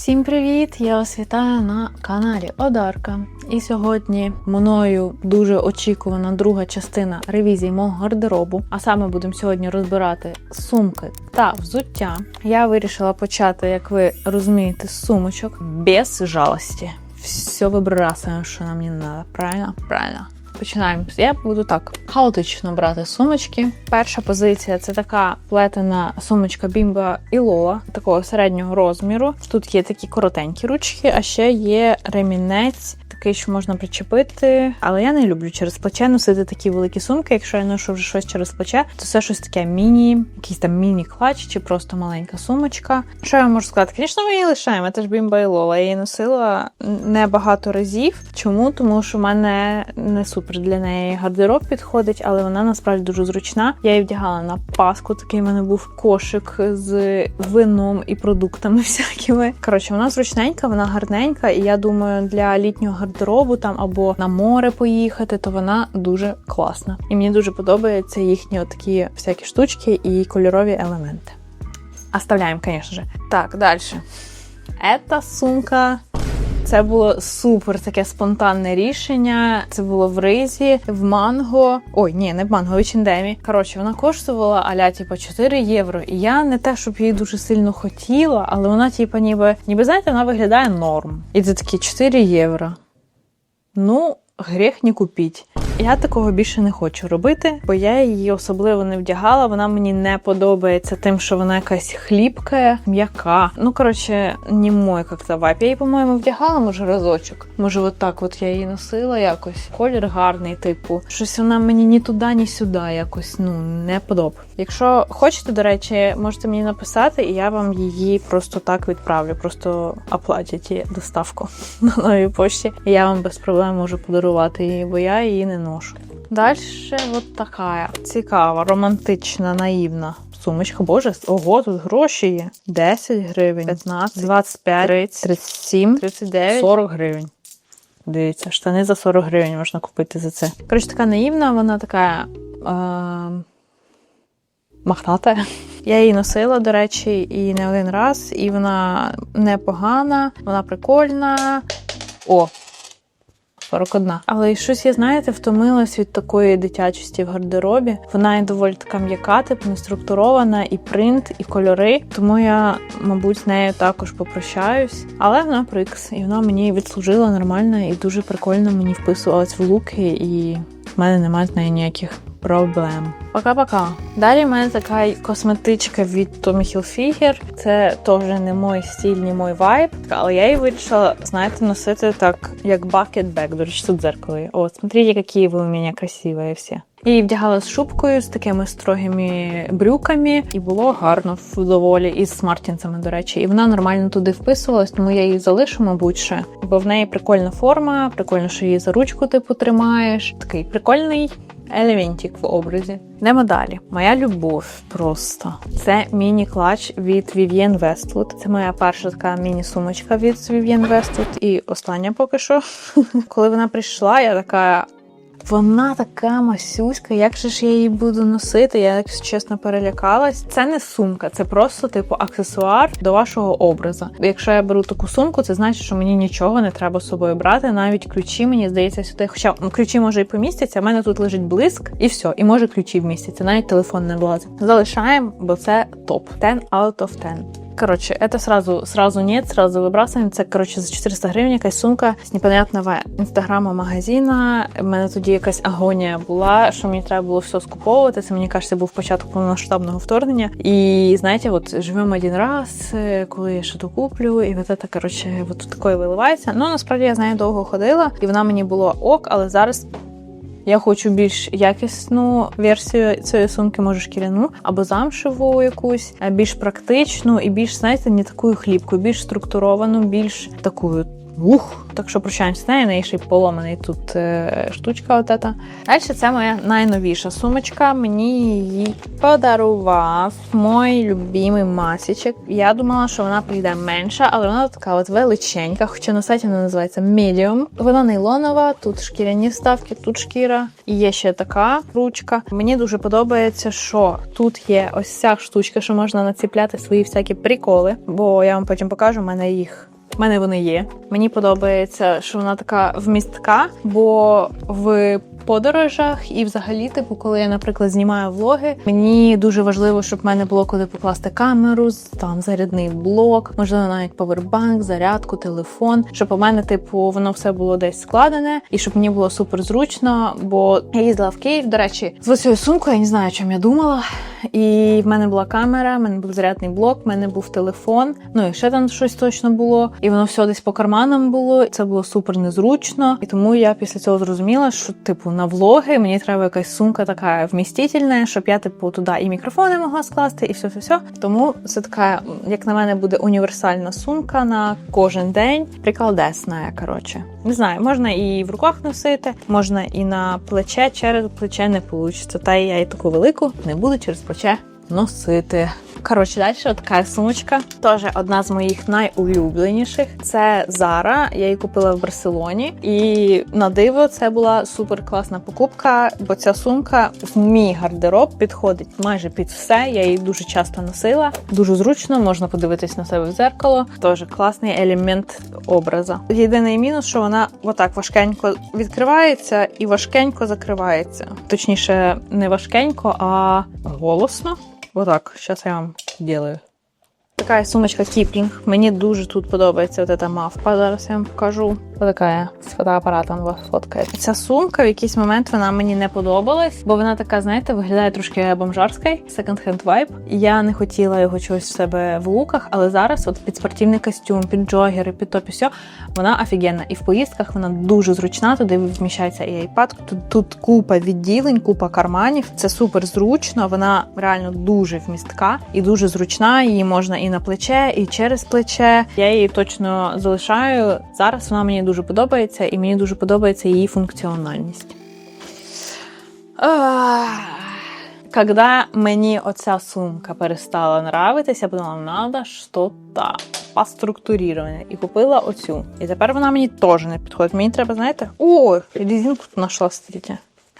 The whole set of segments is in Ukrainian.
Всім привіт! Я вас вітаю на каналі Одарка. І сьогодні мною дуже очікувана друга частина ревізії мого гардеробу. А саме будемо сьогодні розбирати сумки та взуття. Я вирішила почати, як ви розумієте, з сумочок без жалості. Все вибрасуємо, що нам не треба. Правильно? Правильно. Починаємо. Я буду так хаотично брати сумочки. Перша позиція це така плетена сумочка Бімба і Лола, такого середнього розміру. Тут є такі коротенькі ручки, а ще є ремінець. Такий, що можна причепити, але я не люблю через плече носити такі великі сумки. Якщо я ношу вже щось через плече, то це щось таке міні, якийсь там міні-клач чи просто маленька сумочка. Що я можу сказати? Звісно, ми її лишаємо. Це ж бімба і лола. Я її носила не багато разів. Чому? Тому що в мене не супер для неї гардероб підходить, але вона насправді дуже зручна. Я її вдягала на паску. Такий в мене був кошик з вином і продуктами всякими. Коротше, вона зручненька, вона гарненька, і я думаю, для літнього гардеробу там або на море поїхати, то вона дуже класна. І мені дуже подобаються їхні такі всякі штучки і кольорові елементи. Оставляємо, звісно же. Так, далі. Ета сумка. Це було супер таке спонтанне рішення. Це було в ризі, в манго. Ой, ні, не в манго, в H&M. Коротше, вона коштувала аля, типу, 4 євро. І я не те, щоб її дуже сильно хотіла, але вона, типу, ніби, ніби знаєте, вона виглядає норм. І це такі 4 євро. Ну, гріх не купіть. Я такого більше не хочу робити, бо я її особливо не вдягала. Вона мені не подобається тим, що вона якась хліпка, м'яка. Ну коротше, не мой як-то вайп. Я її, по-моєму, вдягала, може, разочок. Може, от так от я її носила якось. Колір гарний, типу. Щось вона мені ні туди, ні сюди якось ну не подоб. Якщо хочете, до речі, можете мені написати, і я вам її просто так відправлю. Просто оплатять її доставку на новій пошті. І я вам без проблем можу подарувати її, бо я її не ношу. Далі от така цікава, романтична, наївна сумочка. Боже, ого, тут гроші є. 10 гривень, 15, 25, 30, 37, 39, 40 гривень. Дивіться, штани за 40 гривень можна купити за це. Коротше, така наївна, вона така. Е- Махната. Я її носила, до речі, і не один раз, і вона непогана, вона прикольна. О, 41. Але щось я, знаєте, втомилась від такої дитячості в гардеробі. Вона і доволі така м'яка, типу не структурована, і принт, і кольори. Тому я, мабуть, з нею також попрощаюсь. Але вона прикс, і вона мені відслужила нормально і дуже прикольно мені вписувалась в луки, і в мене немає з нею ніяких проблем. Пока-пока. Далі в мене така косметичка від Tommy Hilfiger. Це теж не мой стиль, не мой вайб. Але я її вирішила, знаєте, носити так, як bag. До речі, тут зеркало. О, смотрите, які ви у мене красиві всі. Її вдягала з шубкою, з такими строгими брюками, і було гарно доволі із смартінцями, до речі. І вона нормально туди вписувалась, тому я її залишу, мабуть, ще. Бо в неї прикольна форма, прикольно, що її за ручку типу тримаєш. Такий прикольний елементик в образі. Йдемо далі. Моя любов просто. Це міні-клач від Vivienne Westwood. Це моя перша така міні-сумочка від Vivienne Westwood. І остання поки що. Коли вона прийшла, я така. Вона така масюська, як же ж я її буду носити? Я якщо чесно перелякалась. Це не сумка, це просто типу аксесуар до вашого образу. Якщо я беру таку сумку, це значить, що мені нічого не треба з собою брати. Навіть ключі мені здається сюди. Хоча ключі може і помістяться. У мене тут лежить блиск, і все, і може ключі вмістяться. Навіть телефон не влазить. Залишаємо, бо це топ. 10 out of 10. Короче, это сразу, сразу нет, сразу выбрасываем. Це, короче, за 400 гривень якась сумка з непонятного інстаграму магазина. У мене тоді якась агонія була, що мені треба було все скуповувати. Це мені кажеться, був початок повномасштабного вторгнення. І знаєте, от живемо один раз, коли я що-то куплю, і от це, короче, от такое виливається. Ну насправді я з нею довго ходила, і вона мені було ок, але зараз. Я хочу більш якісну версію цієї сумки, може шкіряну, або замшеву якусь, більш практичну і більш, знаєте, не таку хлібку, більш структуровану, більш таку Ух, так що прощаємося з нею, неї ще й поломаний тут е, штучка. От ета. Далі це моя найновіша сумочка. Мені її подарував мій любимий масічик. Я думала, що вона прийде менша, але вона така от величенька, хоча на сайті вона називається Medium. Вона нейлонова, тут шкіряні вставки, тут шкіра. І є ще така ручка. Мені дуже подобається, що тут є ось ця штучка, що можна націпляти свої всякі приколи, бо я вам потім покажу, в мене їх. Мене вони є. Мені подобається, що вона така вмістка, бо в подорожах і взагалі, типу, коли я, наприклад, знімаю влоги, мені дуже важливо, щоб в мене було куди покласти камеру, там зарядний блок, можливо, навіть повербанк, зарядку, телефон, щоб у мене, типу, воно все було десь складене, і щоб мені було супер зручно. Бо я їздила в Київ, до речі, з цією сумкою я не знаю, чим я думала. І в мене була камера, в мене був зарядний блок, в мене був телефон. Ну і ще там щось точно було. І воно все десь по карманам було. Це було супер незручно. І тому я після цього зрозуміла, що типу на влоги мені треба якась сумка така вмістительна, щоб я типу туди і мікрофони могла скласти, і все все все Тому це така, як на мене, буде універсальна сумка на кожен день. Приколдесна, коротше. Не знаю, можна і в руках носити, можна і на плече, через плече не вийде. Та я і таку велику не буду через плече носити. Коротше, далі така сумочка. Теж одна з моїх найулюбленіших. Це Zara. Я її купила в Барселоні. І на диво це була супер класна покупка, бо ця сумка в мій гардероб підходить майже під все. Я її дуже часто носила. Дуже зручно, можна подивитись на себе в зеркало. Теж класний елемент образа. Єдиний мінус, що вона отак важкенько відкривається і важкенько закривається. Точніше, не важкенько, а голосно. Вот так, сейчас я вам делаю. Така сумочка Кіплінг. Мені дуже тут подобається от ця мавпа. Зараз я вам покажу. Отака з фотоапаратом вас фоткає. Ця сумка в якийсь момент вона мені не подобалась, бо вона така, знаєте, виглядає трошки бомжарська, секонд-хенд вайб. Я не хотіла його чогось в себе в луках, але зараз, от під спортивний костюм, під джогери, під то все, вона офігенна. І в поїздках вона дуже зручна. Туди вміщається і iPad. Тут, тут купа відділень, купа карманів. Це супер зручно. Вона реально дуже вмістка і дуже зручна. Її можна і на плече, і через плече. Я її точно залишаю. Зараз вона мені дуже подобається, і мені дуже подобається її функціональність. Когда мені оця сумка перестала нравитися, я подумала, надо щось поструктурироване. І купила оцю. І тепер вона мені теж не підходить. Мені треба, знаєте, о, резинку тут знайшла.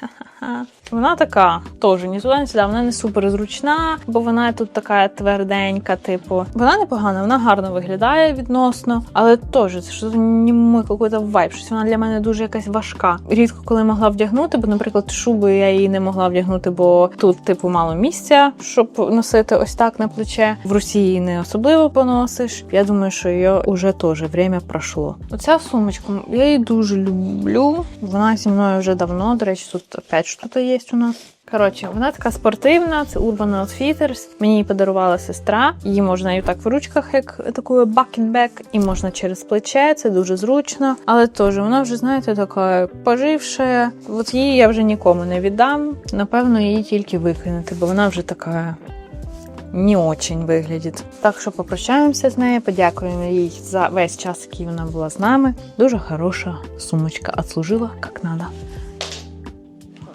Ха-ха-ха. Вона така теж ні туди, ні сюди. Вона не супер зручна, бо вона тут така тверденька, типу. Вона непогана, вона гарно виглядає відносно, але теж це що якийсь вайб. Щось вона для мене дуже якась важка. Рідко коли могла вдягнути, бо, наприклад, шубу я її не могла вдягнути, бо тут, типу, мало місця, щоб носити ось так на плече. В Росії не особливо поносиш. Я думаю, що її вже теж время пройшло. Оця сумочка, я її дуже люблю. Вона зі мною вже давно. До речі, тут опять щось є у нас. Коротше, вона така спортивна, це Urban Outfitters. Мені її подарувала сестра. Її можна і так в ручках, як таку бак-ін-бек, і можна через плече, це дуже зручно. Але теж вона вже, знаєте, така поживша. От її я вже нікому не віддам. Напевно, її тільки викинути, бо вона вже така. Не очень виглядить. Так що попрощаємося з нею, подякуємо їй за весь час, який вона була з нами. Дуже хороша сумочка, отслужила як треба.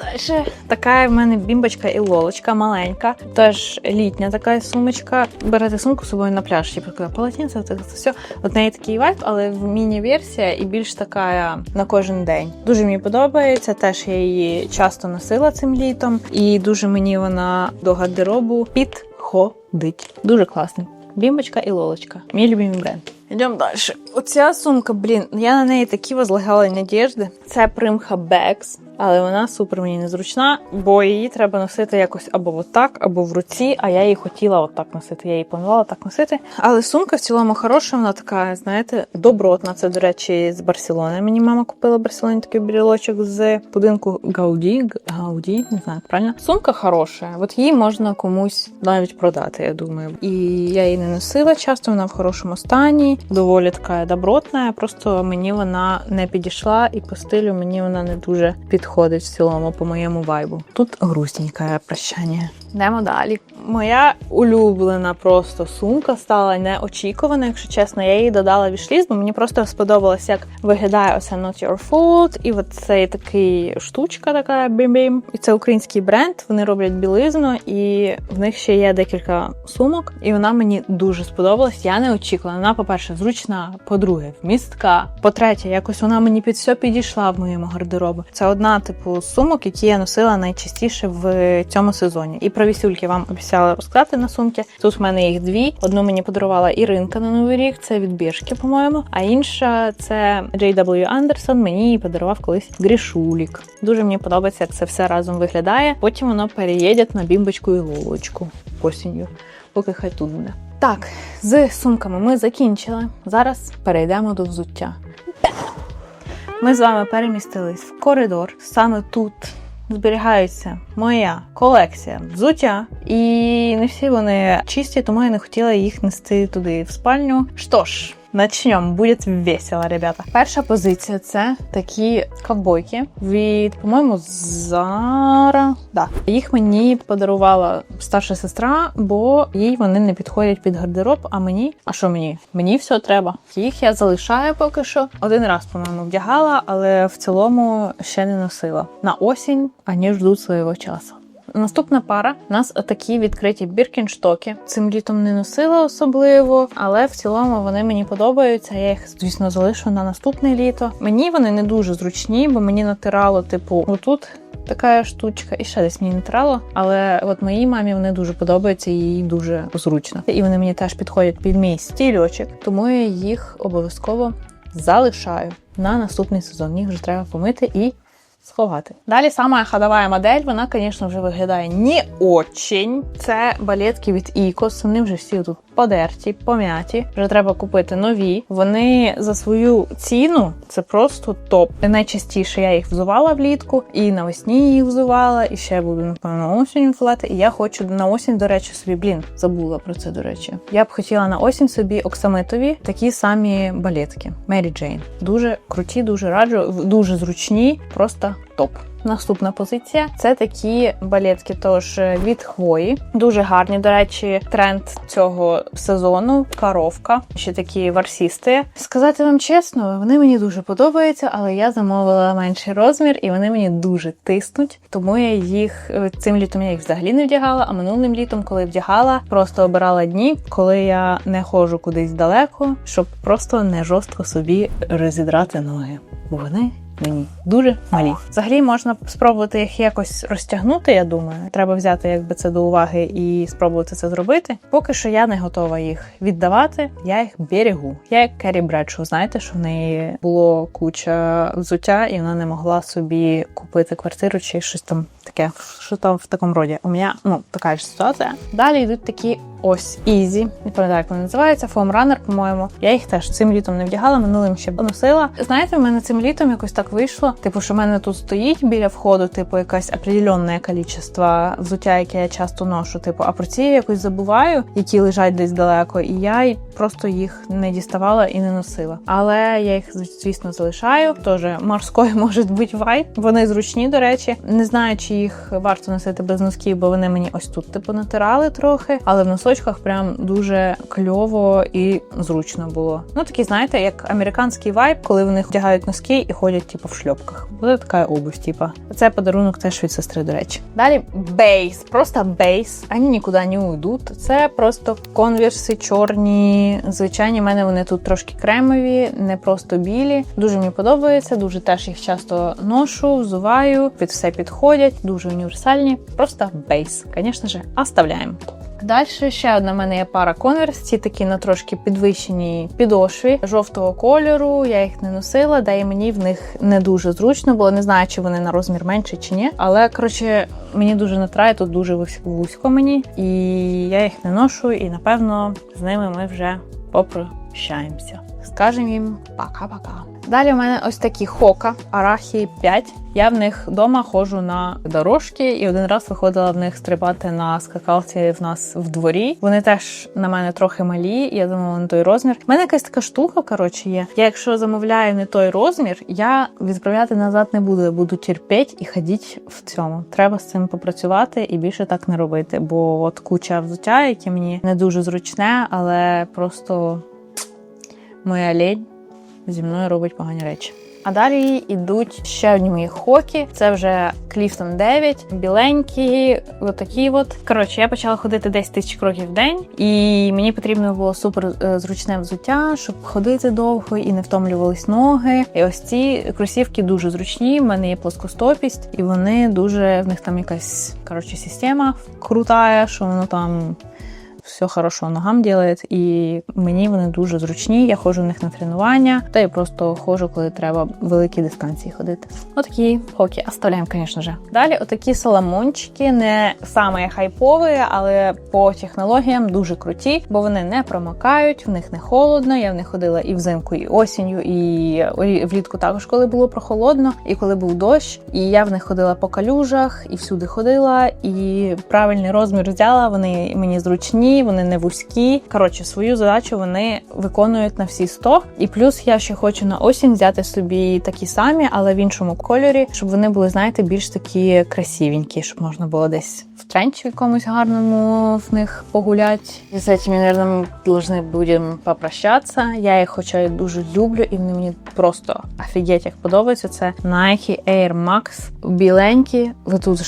Далі така в мене бімбочка і лолочка маленька, теж літня така сумочка. Берете сумку з собою на пляж, типу полотенце, це все. От неї такий вайб, але в міні-версія і більш така на кожен день. Дуже мені подобається. Теж я її часто носила цим літом, і дуже мені вона до гардеробу підходить. Дуже класний. Бімбочка і лолочка. Мій любимий бренд. Йдемо далі. Оця сумка, блін, я на неї такі возлагала надіжди. Це примха Бекс, але вона супер мені незручна, бо її треба носити якось або отак, або в руці. А я її хотіла отак носити. Я її планувала так носити. Але сумка в цілому хороша, вона така, знаєте, добротна. Це, до речі, з Барселони. Мені мама купила в Барселоні такий брілочок з будинку Гауді. Гауді, не знаю, правильно. Сумка хороша. От її можна комусь навіть продати, я думаю. І я її не носила часто, вона в хорошому стані доволі така добротна. Просто мені вона не підійшла, і по стилю мені вона не дуже підходить в цілому по моєму вайбу. Тут грустненьке прощання. Йдемо далі. Моя улюблена просто сумка стала неочікувана, якщо чесно. Я її додала в вішліз, бо мені просто сподобалось, як виглядає оце Not Your Fault. І от цей такий штучка, така бім-бім. І це український бренд. Вони роблять білизну, і в них ще є декілька сумок. І вона мені дуже сподобалась. Я не очікувала. Вона, по-перше, зручна, по-друге, вмістка. По-третє, якось вона мені під все підійшла в моєму гардеробі. Це одна типу сумок, які я носила найчастіше в цьому сезоні. І про вісюльки вам обіцяла розказати на сумки. Тут в мене їх дві. Одну мені подарувала Іринка на новий рік. Це від біршки, по-моєму. А інша це J.W. Андерсон. Мені її подарував колись Грішулік. Дуже мені подобається, як це все разом виглядає. Потім воно переїде на бімбочку і лолочку осінню. Поки хай тут буде. Так, з сумками ми закінчили. Зараз перейдемо до взуття. Ми з вами перемістились в коридор. Саме тут зберігається моя колекція взуття, і не всі вони чисті, тому я не хотіла їх нести туди в спальню. Що ж. Начнем, буде весело, ребята. Перша позиція це такі ковбойки від, по-моєму, Зара. Да. Їх мені подарувала старша сестра, бо їй вони не підходять під гардероб. А мені, а що мені? Мені все треба. Їх я залишаю поки що. Один раз, по-моєму, вдягала, але в цілому ще не носила. На осінь вони ждуть свого часу. Наступна пара у нас такі відкриті біркінштоки. Цим літом не носила особливо, але в цілому вони мені подобаються. Я їх, звісно, залишу на наступне літо. Мені вони не дуже зручні, бо мені натирало, типу, отут. Така штучка, і ще десь мені натирало. Але от моїй мамі вони дуже подобаються і їй дуже зручно. І вони мені теж підходять під мій стільочок, тому я їх обов'язково залишаю на наступний сезон. Їх вже треба помити і сховати. Далі сама ходова модель, вона, звісно, вже виглядає не очень. Це балетки від Ікос. Вони вже всі тут подерті, пом'яті. Вже треба купити нові. Вони за свою ціну це просто топ. Найчастіше я їх взувала влітку, і навесні їх взувала, і ще буду напевно осінь взувати. І я хочу на осінь, до речі, собі блін, забула про це. До речі, я б хотіла на осінь собі оксамитові такі самі балетки. Мері Джейн. Дуже круті, дуже раджу, дуже зручні, просто топ. Наступна позиція це такі балетки, тож від хвої. Дуже гарні. До речі, тренд цього сезону коровка. Ще такі варсісти. Сказати вам чесно, вони мені дуже подобаються, але я замовила менший розмір, і вони мені дуже тиснуть. Тому я їх цим літом я їх взагалі не вдягала. А минулим літом, коли вдягала, просто обирала дні, коли я не ходжу кудись далеко, щоб просто не жорстко собі розідрати ноги. Бо вони мені дуже малі. Взагалі можна спробувати їх якось розтягнути. Я думаю, треба взяти якби це до уваги і спробувати це зробити. Поки що я не готова їх віддавати. Я їх берегу. Я як Керрі Бредшоу, знаєте, що в неї було куча взуття, і вона не могла собі купити квартиру чи щось там таке. Що там в такому роді? У мене ну така ж ситуація. Далі йдуть такі. Ось Ізі, не пам'ятаю, як вони називаються, Foam Runner, по-моєму. Я їх теж цим літом не вдягала, минулим ще носила. Знаєте, в мене цим літом якось так вийшло. Типу, що в мене тут стоїть біля входу, типу, якась определенне кількість взуття, яке я часто ношу. Типу, а про ці я якось забуваю, які лежать десь далеко, і я просто їх не діставала і не носила. Але я їх, звісно, залишаю. Тож морської можуть бути вайт. Вони зручні, до речі. Не знаю, чи їх варто носити без носків, бо вони мені ось тут, типу, натирали трохи, але в носочках прям дуже кльово і зручно було. Ну такі, знаєте, як американський вайб, коли вони вдягають носки і ходять, типу, в шльопках. Буде така обувь, типу. Це подарунок теж від сестри, до речі. Далі бейс, просто бейс. Вони нікуди не уйдуть. Це просто конверси чорні. Звичайні, в мене вони тут трошки кремові, не просто білі. Дуже мені подобається, дуже теж їх часто ношу, взуваю, під все підходять, дуже універсальні. Просто бейс. Звісно ж, оставляємо. Далі ще одна в мене є пара конверс, ці такі на трошки підвищеній підошві жовтого кольору. Я їх не носила, да і мені в них не дуже зручно, бо не знаю, чи вони на розмір менше чи ні. Але коротше, мені дуже натрає, тут дуже вузько мені, і я їх не ношу. І напевно з ними ми вже попрощаємося. Скажемо їм пока-пока. Далі у мене ось такі хока Арахі 5. Я в них вдома ходжу на дорожки, і один раз виходила в них стрибати на скакалці в нас в дворі. Вони теж на мене трохи малі. Я замовила не той розмір. У мене якась така штука, коротше, є. Я якщо замовляю не той розмір, я відправляти назад не буду. Я буду терпіти і ходити в цьому. Треба з цим попрацювати і більше так не робити. Бо от куча взуття, яке мені не дуже зручне, але просто моя лень зі мною робить погані речі. А далі йдуть ще одні мої хокі. Це вже Clifton 9, біленькі, отакі от. Коротше, я почала ходити 10 тисяч кроків в день, і мені потрібно було супер е, зручне взуття, щоб ходити довго і не втомлювались ноги. І ось ці кросівки дуже зручні. в мене є плоскостопість, і вони дуже в них там якась коротше система крутая, що воно там все хорошо ногам делает, і мені вони дуже зручні. Я ходжу в них на тренування, та я просто ходжу, коли треба великі дистанції ходити. Отакі хокі оставляємо, звісно ж. Далі, отакі соломончики, не саме хайпові, але по технологіям дуже круті, бо вони не промокають, в них не холодно. Я в них ходила і взимку, і осінню, і влітку також, коли було прохолодно, і коли був дощ. І я в них ходила по калюжах, і всюди ходила, і правильний розмір взяла. Вони мені зручні вони не вузькі. Коротше, свою задачу вони виконують на всі 100. І плюс я ще хочу на осінь взяти собі такі самі, але в іншому кольорі, щоб вони були, знаєте, більш такі красивенькі, щоб можна було десь в тренчі якомусь гарному в них погуляти. І з цими, мабуть, повинні будемо попрощатися. Я їх, хоча й дуже люблю, і вони мені просто офігеть як подобаються. Це Nike Air Max біленькі. Тут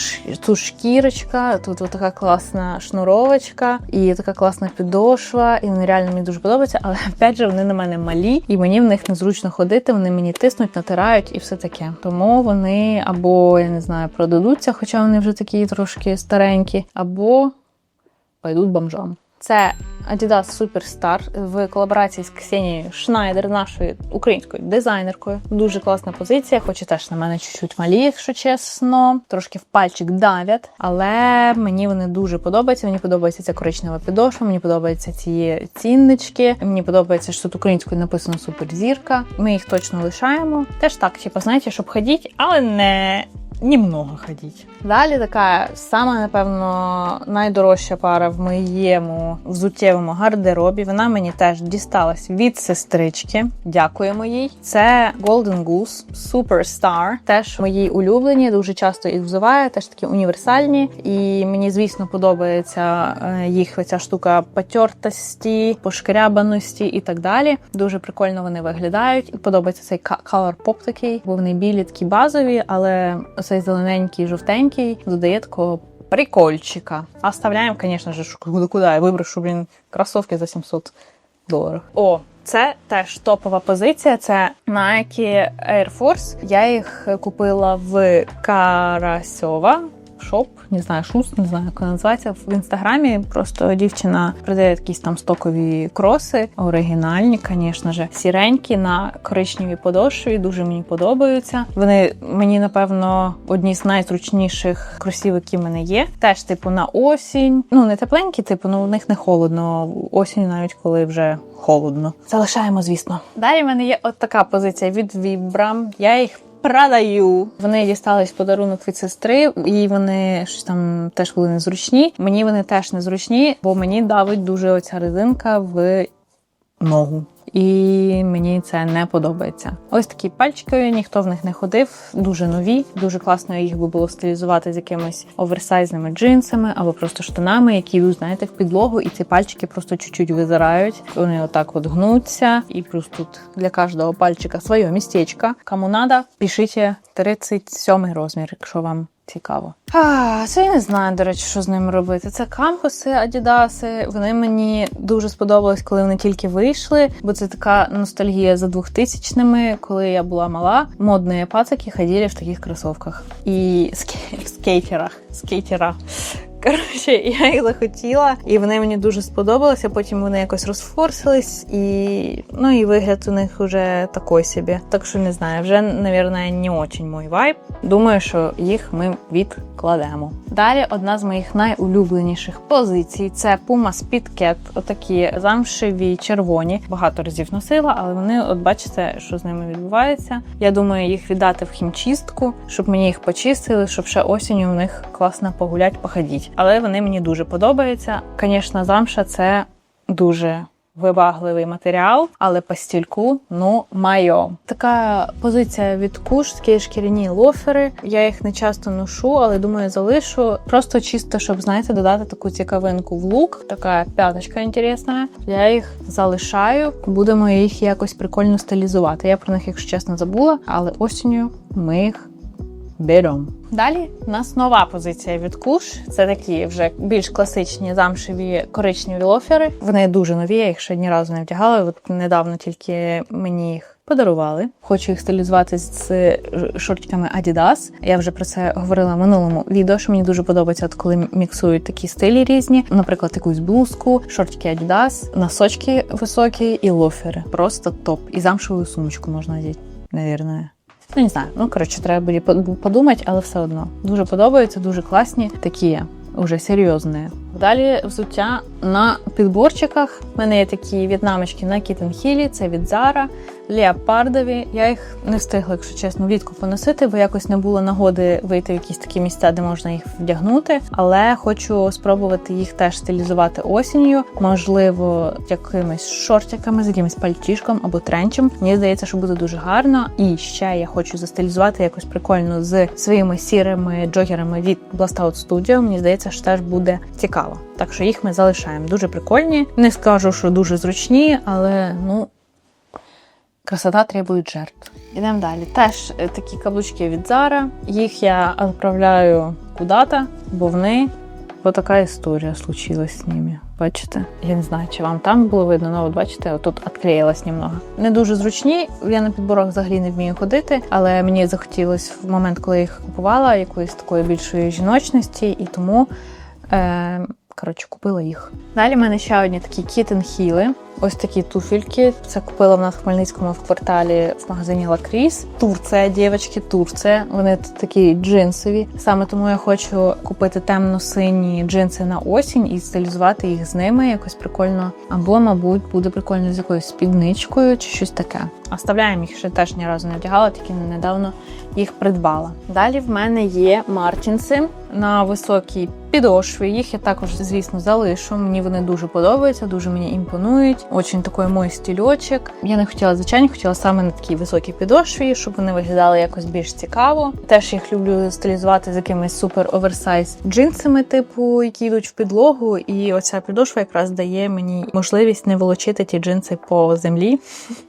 тут шкірочка, тут така класна шнуровочка і така класна підошва. І вони реально мені дуже подобаються. Але опять же, вони на мене малі, і мені в них незручно ходити. Вони мені тиснуть, натирають і все таке. Тому вони або я не знаю, продадуться, хоча вони вже такі трошки старенькі, або пойдуть бомжам. Це Adidas Superstar в колаборації з Ксенією Шнайдер, нашою українською дизайнеркою. Дуже класна позиція, хоч і теж на мене чуть-чуть малі, якщо чесно. Трошки в пальчик давять, але мені вони дуже подобаються. Мені подобається ця коричнева підошва, мені подобаються ці ціннички. Мені подобається, що тут українською написано суперзірка. Ми їх точно лишаємо. Теж так, типу, знаєте, щоб ходіть, але не Німного ходіть. Далі така сама, напевно, найдорожча пара в моєму взуттєвому гардеробі. Вона мені теж дісталась від сестрички. Дякуємо їй. Це Golden Goose Superstar. Теж мої улюблені, дуже часто їх взуваю, теж такі універсальні. І мені, звісно, подобається е, їх ця штука потертості, пошкрябаності і так далі. Дуже прикольно вони виглядають. Подобається цей color pop такий, бо вони білі такі базові, але цей зелененький, жовтенький додає такого прикольчика. Оставляємо, звісно ж, куди куди я виброшу, блін, кросовки за 700 доларів. О, це теж топова позиція. Це Nike Air Force. Я їх купила в Карасьова шоп, не знаю, шус, не знаю, як вона називається. В інстаграмі просто дівчина продає якісь там стокові кроси, оригінальні, звісно ж, сіренькі на коричневій подошві. Дуже мені подобаються. Вони мені, напевно, одні з найзручніших кросів, які в мене є. Теж, типу, на осінь. Ну, не тепленькі, типу, ну у них не холодно. Осінь, навіть коли вже холодно. Залишаємо, звісно. Далі в мене є от така позиція від Vibram. Я їх продаю. Вони дістались подарунок від сестри, і вони щось там теж були незручні. Мені вони теж незручні, бо мені давить дуже оця резинка в ногу і мені це не подобається. Ось такі пальчики, ніхто в них не ходив, дуже нові, дуже класно їх би було стилізувати з якимись оверсайзними джинсами або просто штанами, які йдуть, знаєте, в підлогу, і ці пальчики просто чуть-чуть визирають. Вони отак от гнуться, і плюс тут для кожного пальчика своє містечко. Кому надо, пишіть 37 розмір, якщо вам цікаво. А, Це я не знаю, до речі, що з ними робити. Це кампуси, адідаси. Вони мені дуже сподобались, коли вони тільки вийшли, бо це така ностальгія за 2000 ми коли я була мала. Модні пацаки ходили в таких кросовках. І в скейтерах. Коротше, я їх захотіла, і вони мені дуже сподобалися. Потім вони якось розфорсились, і ну і вигляд у них вже такий собі. Так що не знаю, вже, мабуть, не очень мой вайб. Думаю, що їх ми відкладемо. Далі одна з моїх найулюбленіших позицій це Puma Speed Cat. Отакі замшеві червоні. Багато разів носила, але вони, от бачите, що з ними відбувається. Я думаю, їх віддати в хімчистку, щоб мені їх почистили, щоб ще осінню в них класно погулять, походіть. Але вони мені дуже подобаються. Звісно, замша це дуже. Вибагливий матеріал, але по стільку, ну майо. Така позиція від куш, такі шкіряні лофери. Я їх не часто ношу, але думаю, залишу. Просто чисто, щоб знаєте, додати таку цікавинку в лук. Така п'яточка інтересна. Я їх залишаю. Будемо їх якось прикольно стилізувати. Я про них, якщо чесно, забула, але осінню ми їх беремо. Далі у нас нова позиція від куш. Це такі вже більш класичні замшеві коричневі лофери. Вони дуже нові, я їх ще ні разу не вдягала. От недавно тільки мені їх подарували. Хочу їх стилізувати з шортиками Adidas. Я вже про це говорила в минулому відео. Що мені дуже подобається, от коли міксують такі стилі різні. Наприклад, якусь блузку, шортики Adidas, носочки високі і лофери. Просто топ. І замшеву сумочку можна одіти, наверное. Ну, не знаю, ну коротше, треба буде подумати, але все одно дуже подобаються, дуже класні, такі уже серйозні. Далі взуття на підборчиках. У мене є такі в'єтнамочки на Кітенхілі, це від Zara, леопардові. Я їх не встигла, якщо чесно, влітку поносити, бо якось не було нагоди вийти в якісь такі місця, де можна їх вдягнути. Але хочу спробувати їх теж стилізувати осінню, можливо, якимись шортиками, з якимось пальтішком або тренчем. Мені здається, що буде дуже гарно. І ще я хочу застилізувати якось прикольно з своїми сірими джогерами від Blastout Studio. Мені здається, що теж буде цікаво. Так що їх ми залишаємо. Дуже прикольні. Не скажу, що дуже зручні, але ну. Красота требує жертв. Ідемо далі. Теж е, такі каблучки від Zara. Їх я відправляю куди-то, бо вони бо така історія случилась з ними. Бачите? Я не знаю, чи вам там було видно, але от бачите, тут відклеїлась немного. Не дуже зручні. Я на підборах взагалі не вмію ходити, але мені захотілося в момент, коли я їх купувала, якоїсь такої більшої жіночності, і тому. Е Коротше, купила їх. Далі в мене ще одні такі кітен-хіли. Ось такі туфельки. Це купила в нас в Хмельницькому в кварталі в магазині Лакріс. Турція, дівчатки, Турція. Вони такі джинсові. Саме тому я хочу купити темно-сині джинси на осінь і стилізувати їх з ними якось прикольно. Або, мабуть, буде прикольно з якоюсь спідничкою чи щось таке. Оставляємо їх ще теж ні разу не вдягала, тільки недавно їх придбала. Далі в мене є Мартінси на високій підошві. Їх я також, звісно, залишу. Мені вони дуже подобаються, дуже мені імпонують. Очень такий мой стільочок. Я не хотіла, звичайно, хотіла саме на такій високій підошві, щоб вони виглядали якось більш цікаво. Теж їх люблю стилізувати з якимись супер оверсайз джинсами, типу, які йдуть в підлогу. І оця підошва якраз дає мені можливість не волочити ті джинси по землі.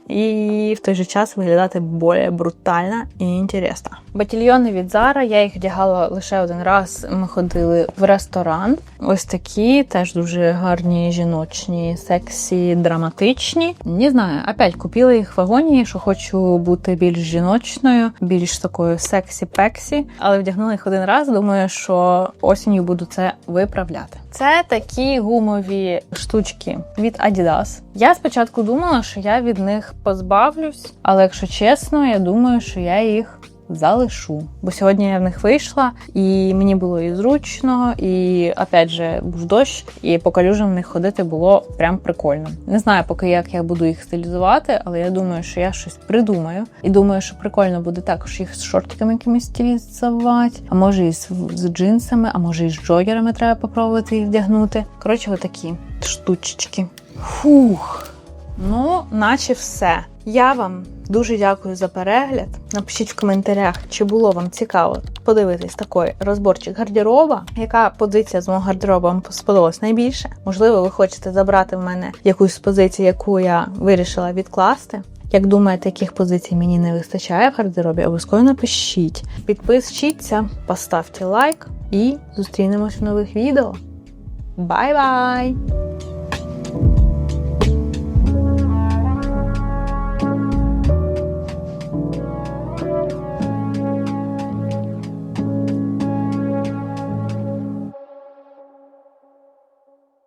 І в той же час виглядати більш брутально і інтересно. Батільйони від Zara, я їх вдягала лише один раз. Ми ходили в ресторан. Ось такі теж дуже гарні жіночні, сексі, драматичні. Не знаю, опять купила їх в вагоні, що хочу бути більш жіночною, більш такою сексі-пексі. Але вдягнула їх один раз. Думаю, що осінню буду це виправляти. Це такі гумові штучки від Adidas. Я спочатку думала, що я від них позбавлюсь, але якщо чесно, я думаю, що я їх залишу. Бо сьогодні я в них вийшла, і мені було і зручно, і опять же був дощ, і по калюжам в них ходити було прям прикольно. Не знаю, поки як я буду їх стилізувати, але я думаю, що я щось придумаю. І думаю, що прикольно буде також їх з шортиками якимись стилізувати, а може і з, з джинсами, а може і з джогерами треба попробувати їх вдягнути. Коротше, отакі штучечки. Фух. Ну, наче все. Я вам дуже дякую за перегляд. Напишіть в коментарях, чи було вам цікаво подивитись такий розборчик гардероба, яка позиція з мого гардероба вам сподобалась найбільше. Можливо, ви хочете забрати в мене якусь з позицій, яку я вирішила відкласти. Як думаєте, яких позицій мені не вистачає в гардеробі, обов'язково напишіть. Підпишіться, поставте лайк і зустрінемось в нових відео. Бай-бай!